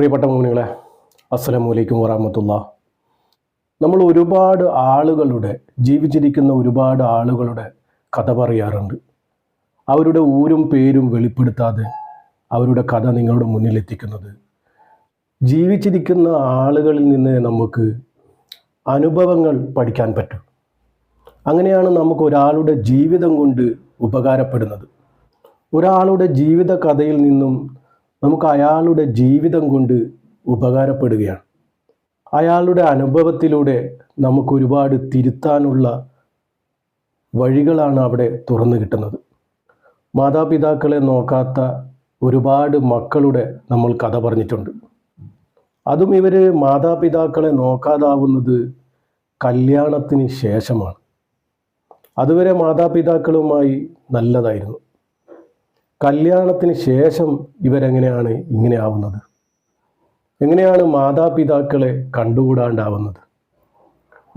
പ്രിയപ്പെട്ട മോനികളെ അസ്സലാമു അലൈക്കും വറഹമത്തുള്ള. നമ്മൾ ഒരുപാട് ആളുകളുടെ ജീവിച്ചിരിക്കുന്ന ഒരുപാട് ആളുകളുടെ കഥ പറയാറുണ്ട്. അവരുടെ ഊരും പേരും വെളിപ്പെടുത്താതെ അവരുടെ കഥ നിങ്ങളുടെ മുന്നിൽ എത്തിക്കുന്നത്. ജീവിച്ചിരിക്കുന്ന ആളുകളിൽ നിന്ന് നമുക്ക് അനുഭവങ്ങൾ പഠിക്കാൻ പറ്റും. അങ്ങനെയാണ് നമുക്ക് ഒരാളുടെ ജീവിതം കൊണ്ട് ഉപകാരപ്പെടുന്നത്. ഒരാളുടെ ജീവിത കഥയിൽ നിന്നും നമുക്ക് അയാളുടെ ജീവിതം കൊണ്ട് ഉപകാരപ്പെടുകയാണ്. അയാളുടെ അനുഭവത്തിലൂടെ നമുക്ക് ഒരുപാട് തിരുത്താനുള്ള വഴികളാണ് അവിടെ തുറന്നു കിട്ടുന്നത്. മാതാപിതാക്കളെ നോക്കാത്ത ഒരുപാട് മക്കളുടെ നമ്മൾ കഥ പറഞ്ഞിട്ടുണ്ട്. അതും ഇവർ മാതാപിതാക്കളെ നോക്കാതാവുന്നത് കല്യാണത്തിന് ശേഷമാണ്. അതുവരെ മാതാപിതാക്കളുമായി നല്ലതായിരുന്നു. കല്യാണത്തിന് ശേഷം ഇവരെങ്ങനെയാണ് ഇങ്ങനെ ആവുന്നത്? എങ്ങനെയാണ് മാതാപിതാക്കളെ കണ്ടുകൂടാണ്ടാവുന്നത്?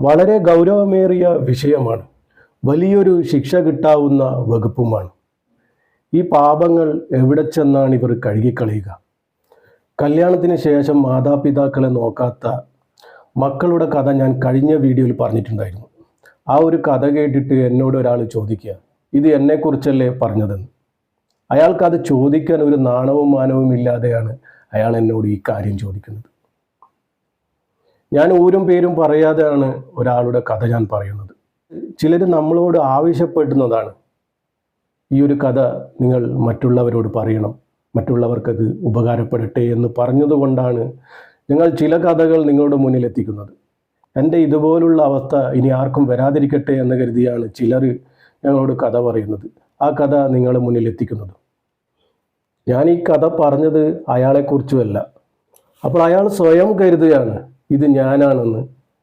വളരെ ഗൗരവമേറിയ വിഷയമാണ്. വലിയൊരു ശിക്ഷ കിട്ടാവുന്ന വകുപ്പുമാണ്. ഈ പാപങ്ങൾ എവിടെ ചെന്നാണ് ഇവർ കഴുകിക്കളയുക? കല്യാണത്തിന് ശേഷം മാതാപിതാക്കളെ നോക്കാത്ത മക്കളുടെ കഥ ഞാൻ കഴിഞ്ഞ വീഡിയോയിൽ പറഞ്ഞിട്ടുണ്ടായിരുന്നു. ആ ഒരു കഥ കേട്ടിട്ട് എന്നോട് ഒരാൾ ചോദിക്കുക ഇത് എന്നെക്കുറിച്ചല്ലേ പറഞ്ഞതെന്ന്? അയാൾക്കത് ചോദിക്കാൻ ഒരു നാണവും മാനവും ഇല്ലാതെയാണ് അയാൾ എന്നോട് ഈ കാര്യം ചോദിക്കുന്നത്. ഞാൻ ഊരും പേരും പറയാതെയാണ് ഒരാളുടെ കഥ ഞാൻ പറയുന്നത്. ചിലർ നമ്മളോട് ആവശ്യപ്പെടുന്നതാണ്. ഈ ഒരു കഥ നിങ്ങൾ മറ്റുള്ളവരോട് പറയണം. മറ്റുള്ളവർക്കത് ഉപകാരപ്പെടട്ടെ എന്ന് പറഞ്ഞതുകൊണ്ടാണ് ഞങ്ങൾ ചില കഥകൾ നിങ്ങളുടെ മുന്നിലെത്തിക്കുന്നത് എന്റെ ഇതുപോലുള്ള അവസ്ഥ ഇനി ആർക്കും വരാതിരിക്കട്ടെ എന്ന് കരുതിയാണ് ചിലർ ഞങ്ങളോട് കഥ പറയുന്നത്. ആ കഥ നിങ്ങളുടെ മുന്നിൽ എത്തിക്കുന്നത്. ഞാൻ ഈ കഥ പറഞ്ഞത് അയാളെക്കുറിച്ചുമല്ല അപ്പോൾ അയാൾ സ്വയം കരുതുകയാണ് ഇത് ഞാനാണെന്ന്.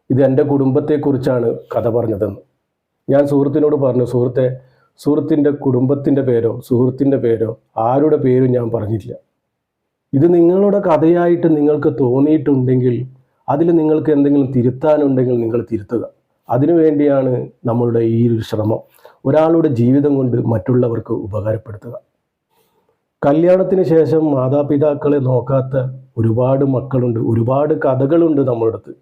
ഇത് എന്റെ കുടുംബത്തെക്കുറിച്ചാണ് കഥ പറഞ്ഞതെന്ന്. ഞാൻ സുഹൃത്തിനോട് പറഞ്ഞു സുഹൃത്തെ സുഹൃത്തിന്റെ കുടുംബത്തിന്റെ പേരോ സുഹൃത്തിന്റെ പേരോ ആരുടെ പേരും ഞാൻ പറഞ്ഞില്ല. ഇത് നിങ്ങളുടെ കഥയായിട്ട് നിങ്ങൾക്ക് തോന്നിയിട്ടുണ്ടെങ്കിൽ അതിൽ നിങ്ങൾക്ക് എന്തെങ്കിലും തിരുത്താനുണ്ടെങ്കിൽ നിങ്ങൾ തിരുത്തുക. അതിനുവേണ്ടിയാണ് നമ്മളുടെ ഈ ഒരു ശ്രമം. ഒരാളുടെ ജീവിതം കൊണ്ട് മറ്റുള്ളവർക്ക് ഉപകാരപ്പെടുത്തുക. കല്യാണത്തിന് ശേഷം മാതാപിതാക്കളെ നോക്കാത്ത ഒരുപാട് മക്കളുണ്ട് ഒരുപാട് കഥകളുണ്ട് നമ്മുടെ അടുത്ത്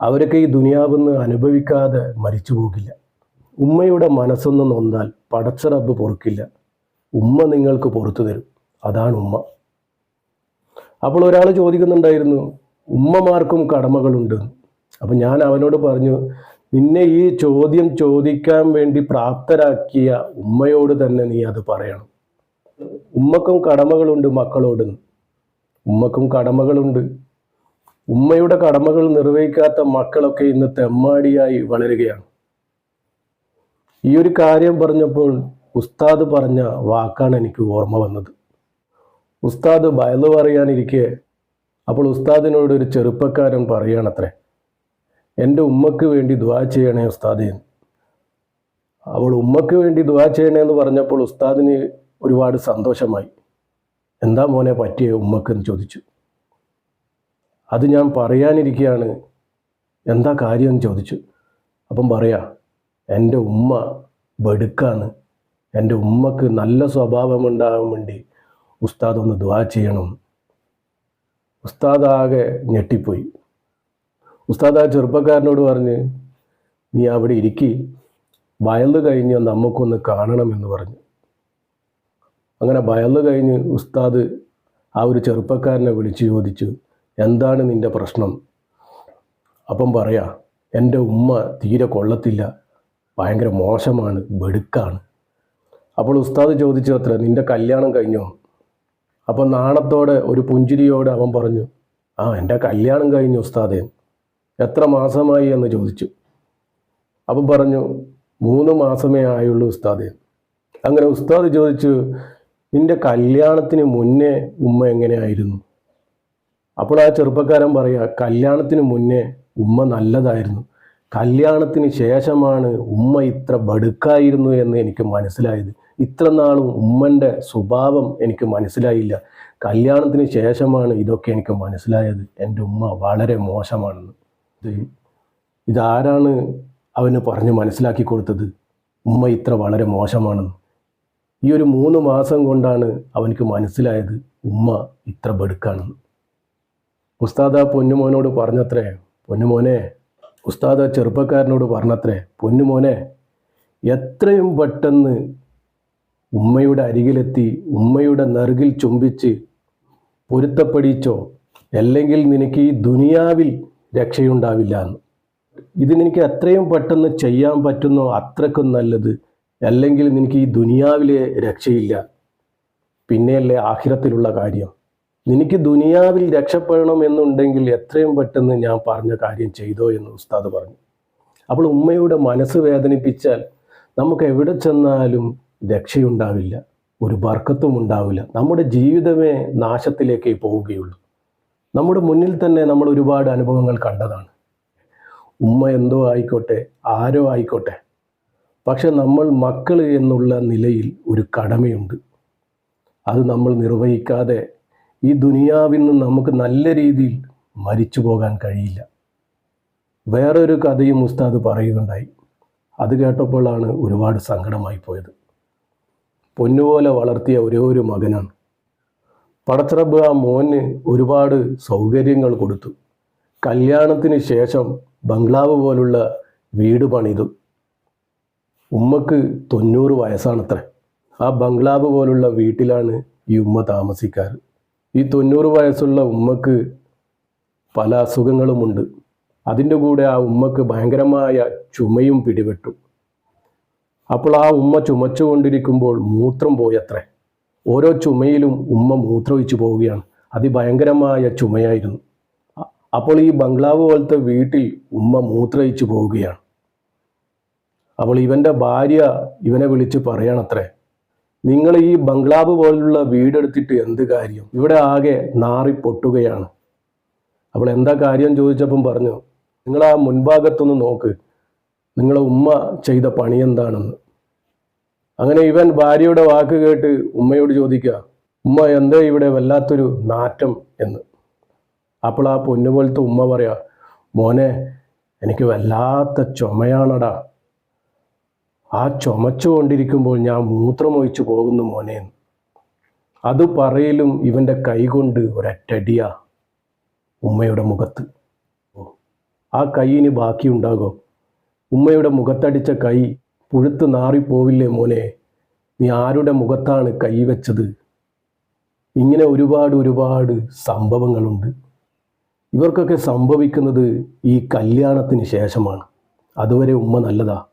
അവരൊക്കെ ഈ ദുനിയാവെന്ന് അനുഭവിക്കാതെ മരിച്ചു പോകില്ല. ഉമ്മയുടെ മനസ്സൊന്ന് പടച്ച റബ്ബ് പൊറുക്കില്ല. ഉമ്മ നിങ്ങൾക്ക് പുറത്തു തരും. അതാണ് ഉമ്മ. അപ്പോൾ ഒരാൾ ചോദിക്കുന്നുണ്ടായിരുന്നു ഉമ്മമാർക്കും കടമകളുണ്ട്. അപ്പം ഞാൻ അവനോട് പറഞ്ഞു നിന്നെ ഈ ചോദ്യം ചോദിക്കാൻ വേണ്ടി പ്രാപ്തരാക്കിയ ഉമ്മയോട് തന്നെ നീ അത് പറയണം. ഉമ്മക്കും കടമകളുണ്ട് മക്കളോട്. ഉമ്മക്കും കടമകളുണ്ട്. ഉമ്മയുടെ കടമകൾ നിർവഹിക്കാത്ത മക്കളൊക്കെ ഇന്ന് തെമ്മാടിയായി വളരുകയാണ്. ഈ ഒരു കാര്യം പറഞ്ഞപ്പോൾ ഉസ്താദ് പറഞ്ഞ വാക്കാണ് എനിക്ക് ഓർമ്മ വന്നത്. ഉസ്താദ് ബയൽ പറയാനിരിക്കെ അപ്പോൾ ഉസ്താദിനോട് ഒരു ചെറുപ്പക്കാരൻ പറയുകയാണത്രേ എന്റെ ഉമ്മക്ക് വേണ്ടി ദ്വാ ചെയ്യണേ ഉസ്താദേ. അവൾ ഉമ്മക്ക് വേണ്ടി ദ്വാ ചെയ്യണേ എന്ന് പറഞ്ഞപ്പോൾ ഉസ്താദിന് ഒരുപാട് സന്തോഷമായി. എന്താ മോനെ പറ്റിയ ഉമ്മക്ക് എന്ന് ചോദിച്ചു. അത് ഞാൻ പറയാനിരിക്കുകയാണ് എന്താ കാര്യം എന്ന് ചോദിച്ചു. അപ്പം പറയാ എന്റെ ഉമ്മ ബടുക്കാണ് എന്റെ ഉമ്മക്ക് നല്ല സ്വഭാവം സ്വഭാവമുണ്ടാകാൻ വേണ്ടി ഉസ്താദ് ഒന്ന് ദ്വാ ചെയ്യണം. ഉസ്താദാകെ ഞെട്ടിപ്പോയി. ഉസ്താദ് ആ ചെറുപ്പക്കാരനോട് പറഞ്ഞ് നീ അവിടെ ഇരിക്കി വയൽ കഴിഞ്ഞ് നമുക്കൊന്ന് കാണണമെന്ന് പറഞ്ഞു. അങ്ങനെ വയൽ കഴിഞ്ഞ് ഉസ്താദ് ആ ഒരു ചെറുപ്പക്കാരനെ വിളിച്ച് ചോദിച്ചു എന്താണ് നിന്റെ പ്രശ്നം? അപ്പം പറയാ എന്റെ ഉമ്മ തീരെ കൊള്ളത്തില്ല ഭയങ്കര മോശമാണ് വെടുക്കാണ്. അപ്പോൾ ഉസ്താദ് ചോദിച്ചു അത്ര നിന്റെ കല്യാണം കഴിഞ്ഞോ? അപ്പം നാണത്തോടെ ഒരു പുഞ്ചിരിയോടെ അവൻ പറഞ്ഞു ആ എന്റെ കല്യാണം കഴിഞ്ഞു ഉസ്താദേ. എത്ര മാസമായി എന്ന് ചോദിച്ചു. അപ്പം പറഞ്ഞു മൂന്ന് മാസമേ ആയുള്ളൂ ഉസ്താദ്. അങ്ങനെ ഉസ്താദ് ചോദിച്ചു നിന്റെ കല്യാണത്തിന് മുന്നേ ഉമ്മ എങ്ങനെയായിരുന്നു? അപ്പോൾ ആ ചെറുപ്പക്കാരൻ പറയുക കല്യാണത്തിന് മുന്നേ ഉമ്മ നല്ലതായിരുന്നു. കല്യാണത്തിന് ശേഷമാണ് ഉമ്മ ഇത്ര ബടുക്കായിരുന്നു എന്ന് എനിക്ക് മനസ്സിലായത്. ഇത്ര നാളും ഉമ്മന്റെ സ്വഭാവം എനിക്ക് മനസ്സിലായില്ല. കല്യാണത്തിന് ശേഷമാണ് ഇതൊക്കെ എനിക്ക് മനസ്സിലായത്. എന്റെ ഉമ്മ വളരെ മോശമാണെന്ന്. ഇത് ഇതാരാണ് അവന് പറഞ്ഞ് മനസ്സിലാക്കി കൊടുത്തത്? ഉമ്മ ഇത്ര വളരെ മോശമാണെന്ന്. ഈ ഒരു മൂന്ന് മാസം കൊണ്ടാണ് അവനക്ക് മനസ്സിലായത് ഉമ്മ ഇത്ര ബെടുക്കാണെന്ന്. ഉസ്താദ പൊന്നുമോനോട് പറഞ്ഞത്രേ പൊന്നുമോനെ ഉസ്താദ് ചെറുപ്പക്കാരനോട് പറഞ്ഞത്രേ പൊന്നുമോനെ എത്രയും പെട്ടെന്ന് ഉമ്മയുടെ അരികിലെത്തി ഉമ്മയുടെ നെറുകിൽ ചുംബിച്ച് പൊരുത്തപ്പെടിച്ചോ? അല്ലെങ്കിൽ നിനക്ക് ഈ ദുനിയാവിൽ രക്ഷയുണ്ടാവില്ല എന്ന്. ഇതിനെനിക്ക് നിനക്ക് എത്രയും പെട്ടെന്ന് ചെയ്യാൻ പറ്റുന്നോ അത്രക്കും നല്ലത്. അല്ലെങ്കിൽ നിനക്ക് ഈ ദുനിയാവിലെ രക്ഷയില്ല. പിന്നെയല്ലേ ആഹിരത്തിലുള്ള കാര്യം. നിനക്ക് ദുനിയാവിൽ രക്ഷപ്പെടണം എന്നുണ്ടെങ്കിൽ എത്രയും പെട്ടെന്ന് ഞാൻ പറഞ്ഞ കാര്യം ചെയ്തോ എന്ന് ഉസ്താദ് പറഞ്ഞു. അപ്പോൾ ഉമ്മയുടെ മനസ്സ് വേദനിപ്പിച്ചാൽ നമുക്ക് എവിടെ ചെന്നാലും രക്ഷയുണ്ടാവില്ല. ഒരു ബർക്കത്തും ഉണ്ടാവില്ല. നമ്മുടെ ജീവിതമേ നാശത്തിലേക്ക് പോവുകയുള്ളൂ. നമ്മുടെ മുന്നിൽ തന്നെ നമ്മൾ ഒരുപാട് അനുഭവങ്ങൾ കണ്ടതാണ്. ഉമ്മ എന്തോ ആയിക്കോട്ടെ ആരോ ആയിക്കോട്ടെ. പക്ഷെ നമ്മൾ മക്കൾ എന്നുള്ള നിലയിൽ ഒരു കടമയുണ്ട്. അത് നമ്മൾ നിർവഹിക്കാതെ ഈ ദുനിയാവിൽ നിന്ന് നമുക്ക് നല്ല രീതിയിൽ മരിച്ചു പോകാൻ കഴിയില്ല. വേറൊരു കഥയും ഉസ്താദ് പറയുകയുണ്ടായി. അത് കേട്ടപ്പോഴാണ് ഒരുപാട് സങ്കടമായി പോയത്. പൊന്നുപോലെ വളർത്തിയ ഒരേ ഒരു മകനാണ്. പടച്ചറബ് ആ മോന് ഒരുപാട് സൗകര്യങ്ങൾ കൊടുത്തു. കല്യാണത്തിന് ശേഷം ബംഗ്ലാവ് പോലുള്ള വീട് പണിതു. ഉമ്മക്ക് തൊണ്ണൂറ് വയസ്സാണത്രേ. ആ ബംഗ്ലാവ് പോലുള്ള വീട്ടിലാണ് ഈ ഉമ്മ താമസിക്കാറ്. ഈ തൊണ്ണൂറ് വയസ്സുള്ള ഉമ്മക്ക് പല അസുഖങ്ങളുമുണ്ട്. അതിന്റെ കൂടെ ആ ഉമ്മക്ക് ഭയങ്കരമായ ചുമയും പിടിപെട്ടു. അപ്പോൾ ആ ഉമ്മ ചുമച്ചുകൊണ്ടിരിക്കുമ്പോൾ മൂത്രം പോയത്രേ. ഓരോ ചുമയിലും ഉമ്മ മൂത്രമൊഴിച്ചു പോവുകയാണ്. അതിഭയങ്കരമായ ചുമയായിരുന്നു. അപ്പോൾ ഈ ബംഗ്ലാവ് പോലത്തെ വീട്ടിൽ ഉമ്മ മൂത്രമൊഴിച്ചു പോവുകയാണ്. അപ്പോൾ ഇവന്റെ ഭാര്യ ഇവനെ വിളിച്ച് പറയണത്രേ നിങ്ങൾ ഈ ബംഗ്ലാവ് പോലുള്ള വീടെടുത്തിട്ട് എന്ത് കാര്യം? ഇവിടെ ആകെ നാറി പൊട്ടുകയാണ് അപ്പോൾ എന്താ കാര്യം ചോദിച്ചപ്പം പറഞ്ഞു നിങ്ങൾ ആ മുൻഭാഗത്തൊന്ന് നോക്ക്. നിങ്ങളെ ഉമ്മ ചെയ്ത പണി എന്താണെന്ന്. അങ്ങനെ ഇവൻ ഭാര്യയുടെ വാക്ക് കേട്ട് ഉമ്മയോട് ചോദിക്കുക ഉമ്മ എന്താ ഇവിടെ വല്ലാത്തൊരു നാറ്റം? എന്ന്. അപ്പോൾ ആ പൊന്നു പോലത്തെ ഉമ്മ പറയാ മോനെ എനിക്ക് വല്ലാത്ത ചുമയാണടാ. ആ ചുമച്ചുകൊണ്ടിരിക്കുമ്പോൾ ഞാൻ മൂത്രമൊഴിച്ചു പോകുന്നു മോനെ. അത് പറയലും ഇവന്റെ കൈകൊണ്ട് ഒരറ്റടിയാ ഉമ്മയുടെ മുഖത്ത്. ആ കൈയിന് ബാക്കിയുണ്ടാകോ? ഉമ്മയുടെ മുഖത്തടിച്ച കൈ പുഴുത്ത് നാറിപ്പോവില്ലേ മോനെ? നീ ആരുടെ മുഖത്താണ് കൈവച്ചത്? ഇങ്ങനെ ഒരുപാട് ഒരുപാട് സംഭവങ്ങളുണ്ട്. ഇവർക്കൊക്കെ സംഭവിക്കുന്നത് ഈ കല്യാണത്തിന് ശേഷമാണ്. അതുവരെ ഉമ്മ നല്ലതാ.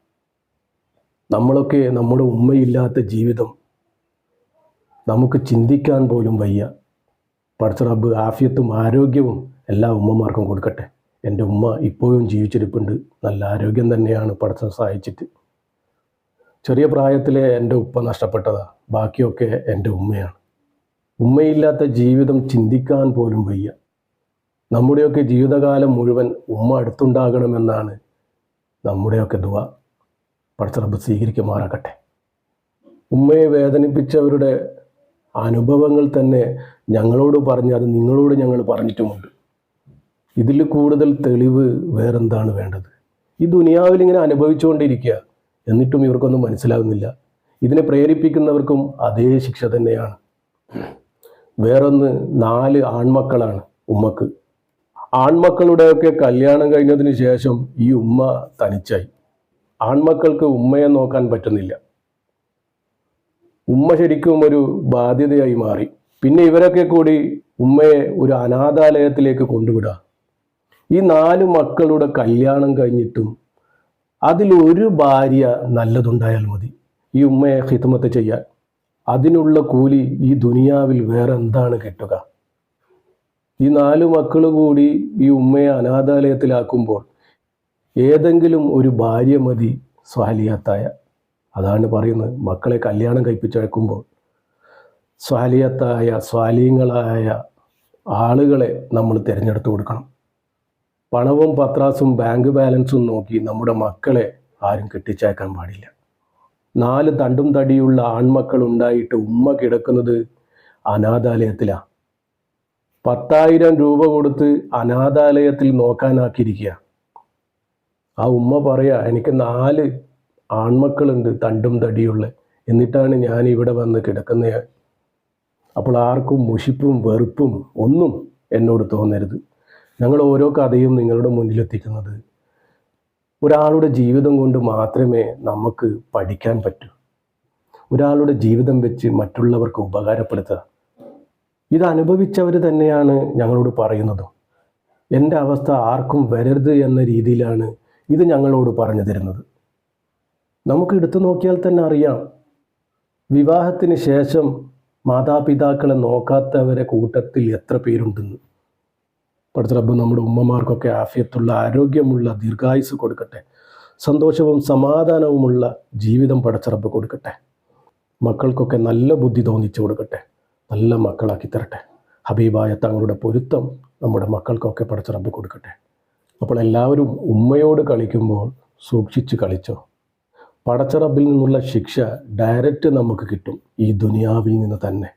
നമ്മളൊക്കെ നമ്മുടെ ഉമ്മയില്ലാത്ത ജീവിതം. നമുക്ക് ചിന്തിക്കാൻ പോലും വയ്യ. പഠിച്ച റബ്ബ് ആഫിയത്തും ആരോഗ്യവും എല്ലാ ഉമ്മമാർക്കും കൊടുക്കട്ടെ. എന്റെ ഉമ്മ ഇപ്പോഴും ജീവിച്ചിരിപ്പുണ്ട്. നല്ല ആരോഗ്യം തന്നെയാണ് പഠിച്ച സഹായിച്ചിട്ട്. ചെറിയ പ്രായത്തിലെ എന്റെ ഉപ്പ നഷ്ടപ്പെട്ടതാ. ബാക്കിയൊക്കെ എന്റെ ഉമ്മയാണ്. ഉമ്മയില്ലാത്ത ജീവിതം ചിന്തിക്കാൻ പോലും വയ്യ. നമ്മുടെയൊക്കെ ജീവിതകാലം മുഴുവൻ ഉമ്മ അടുത്തുണ്ടാകണമെന്നാണ് നമ്മുടെയൊക്കെ ദുവ. പടച്ചറബ് സ്വീകരിക്കുമാറാകട്ടെ ഉമ്മയെ വേദനിപ്പിച്ചവരുടെ അനുഭവങ്ങൾ തന്നെ ഞങ്ങളോട് പറഞ്ഞ് അത് നിങ്ങളോട് ഞങ്ങൾ പറഞ്ഞിട്ടുമുണ്ട്. ഇതിൽ കൂടുതൽ തെളിവ് വേറെന്താണ് വേണ്ടത്? ഈ ദുനിയാവിൽ ഇങ്ങനെ അനുഭവിച്ചുകൊണ്ടിരിക്കുക. എന്നിട്ടും ഇവർക്കൊന്നും മനസ്സിലാകുന്നില്ല ഇതിനെ പ്രേരിപ്പിക്കുന്നവർക്കും അതേ ശിക്ഷ തന്നെയാണ്. വേറൊന്ന് നാല് ആൺമക്കളാണ് ഉമ്മക്ക്. ആൺമക്കളുടെയൊക്കെ കല്യാണം കഴിഞ്ഞതിന് ശേഷം ഈ ഉമ്മ തനിച്ചായി. ആൺമക്കൾക്ക് ഉമ്മയെ നോക്കാൻ പറ്റുന്നില്ല. ഉമ്മ ശരിക്കും ഒരു ബാധ്യതയായി മാറി. പിന്നെ ഇവരൊക്കെ കൂടി ഉമ്മയെ ഒരു അനാഥാലയത്തിലേക്ക് കൊണ്ടുവിടുക. ഈ നാല് മക്കളുടെ കല്യാണം കഴിഞ്ഞിട്ടും അതിൽ ഒരു ഭാര്യ നല്ലതുണ്ടായാൽ മതി. ഈ ഉമ്മയെ ഹിതമത്ത് ചെയ്യാൻ. അതിനുള്ള കൂലി ഈ ദുനിയാവിൽ വേറെ എന്താണ് കിട്ടുക? ഈ നാല് മക്കൾ കൂടി ഈ ഉമ്മയെ അനാഥാലയത്തിലാക്കുമ്പോൾ ഏതെങ്കിലും ഒരു ഭാര്യ മതി സ്വാലിയത്തായ. അതാണ് പറയുന്നത്. മക്കളെ കല്യാണം കഴിപ്പിച്ചേക്കുമ്പോൾ സ്വാലിയത്തായ സ്വാലീങ്ങളായ ആളുകളെ നമ്മൾ തിരഞ്ഞെടുത്ത് കൊടുക്കണം. പണവും പത്രാസും ബാങ്ക് ബാലൻസും നോക്കി നമ്മുടെ മക്കളെ ആരും കെട്ടിച്ചേക്കാൻ പാടില്ല. നാല് തണ്ടും തടിയുള്ള ആൺമക്കൾ ഉണ്ടായിട്ട് ഉമ്മ കിടക്കുന്നത് അനാഥാലയത്തിലാണ് പത്തായിരം രൂപ കൊടുത്ത് അനാഥാലയത്തിൽ നോക്കാനാക്കിയിരിക്കുക ആ ഉമ്മ പറയാ എനിക്ക് നാല് ആൺമക്കളുണ്ട് തണ്ടും തടിയുള്ള. എന്നിട്ടാണ് ഞാൻ ഇവിടെ വന്ന് കിടക്കുന്നത് അപ്പോൾ ആർക്കും മുഷിപ്പും വെറുപ്പും ഒന്നും എന്നോട് തോന്നരുത്. ഞങ്ങൾ ഓരോ കഥയും നിങ്ങളുടെ മുന്നിലെത്തിക്കുന്നത് ഒരാളുടെ ജീവിതം കൊണ്ട് മാത്രമേ നമുക്ക് പഠിക്കാൻ പറ്റൂ. ഒരാളുടെ ജീവിതം വെച്ച് മറ്റുള്ളവർക്ക് ഉപകാരപ്പെടുത്തുക. ഇത് അനുഭവിച്ചവർ തന്നെയാണ് ഞങ്ങളോട് പറയുന്നതും. എന്റെ അവസ്ഥ ആർക്കും വരരുത് എന്ന രീതിയിലാണ് ഇത് ഞങ്ങളോട് പറഞ്ഞു തരുന്നത്. നമുക്ക് എടുത്തു നോക്കിയാൽ തന്നെ അറിയാം. വിവാഹത്തിന് ശേഷം മാതാപിതാക്കളെ നോക്കാത്തവരെ കൂട്ടത്തിൽ എത്ര പേരുണ്ടെന്ന്. പഠിച്ച റബ്ബ് നമ്മുടെ ഉമ്മമാർക്കൊക്കെ ആഫിയത്തുള്ള ആരോഗ്യമുള്ള ദീർഘായുസ് കൊടുക്കട്ടെ. സന്തോഷവും സമാധാനവുമുള്ള ജീവിതം പഠിച്ച റബ്ബ് കൊടുക്കട്ടെ. മക്കൾക്കൊക്കെ നല്ല ബുദ്ധി തോന്നിച്ചു കൊടുക്കട്ടെ. നല്ല മക്കളാക്കി തരട്ടെ. ഹബീബായ തങ്ങളുടെ പൊരുത്തം നമ്മുടെ മക്കൾക്കൊക്കെ പഠിച്ച റബ്ബ് കൊടുക്കട്ടെ. അപ്പോൾ എല്ലാവരും ഉമ്മയോട് കളിക്കുമ്പോൾ സൂക്ഷിച്ച് കളിച്ചോ. പടച്ച റബ്ബിൽ നിന്നുള്ള ശിക്ഷ ഡയറക്റ്റ് നമുക്ക് കിട്ടും ഈ ദുനിയാവിൽ നിന്ന് തന്നെ.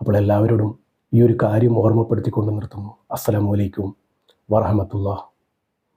അപ്പോൾ എല്ലാവരോടും ഈ ഒരു കാര്യം ഓർമ്മപ്പെടുത്തിക്കൊണ്ട് നിർത്തുന്നു. അസ്സലാമലൈക്കും വറഹമത്തുള്ള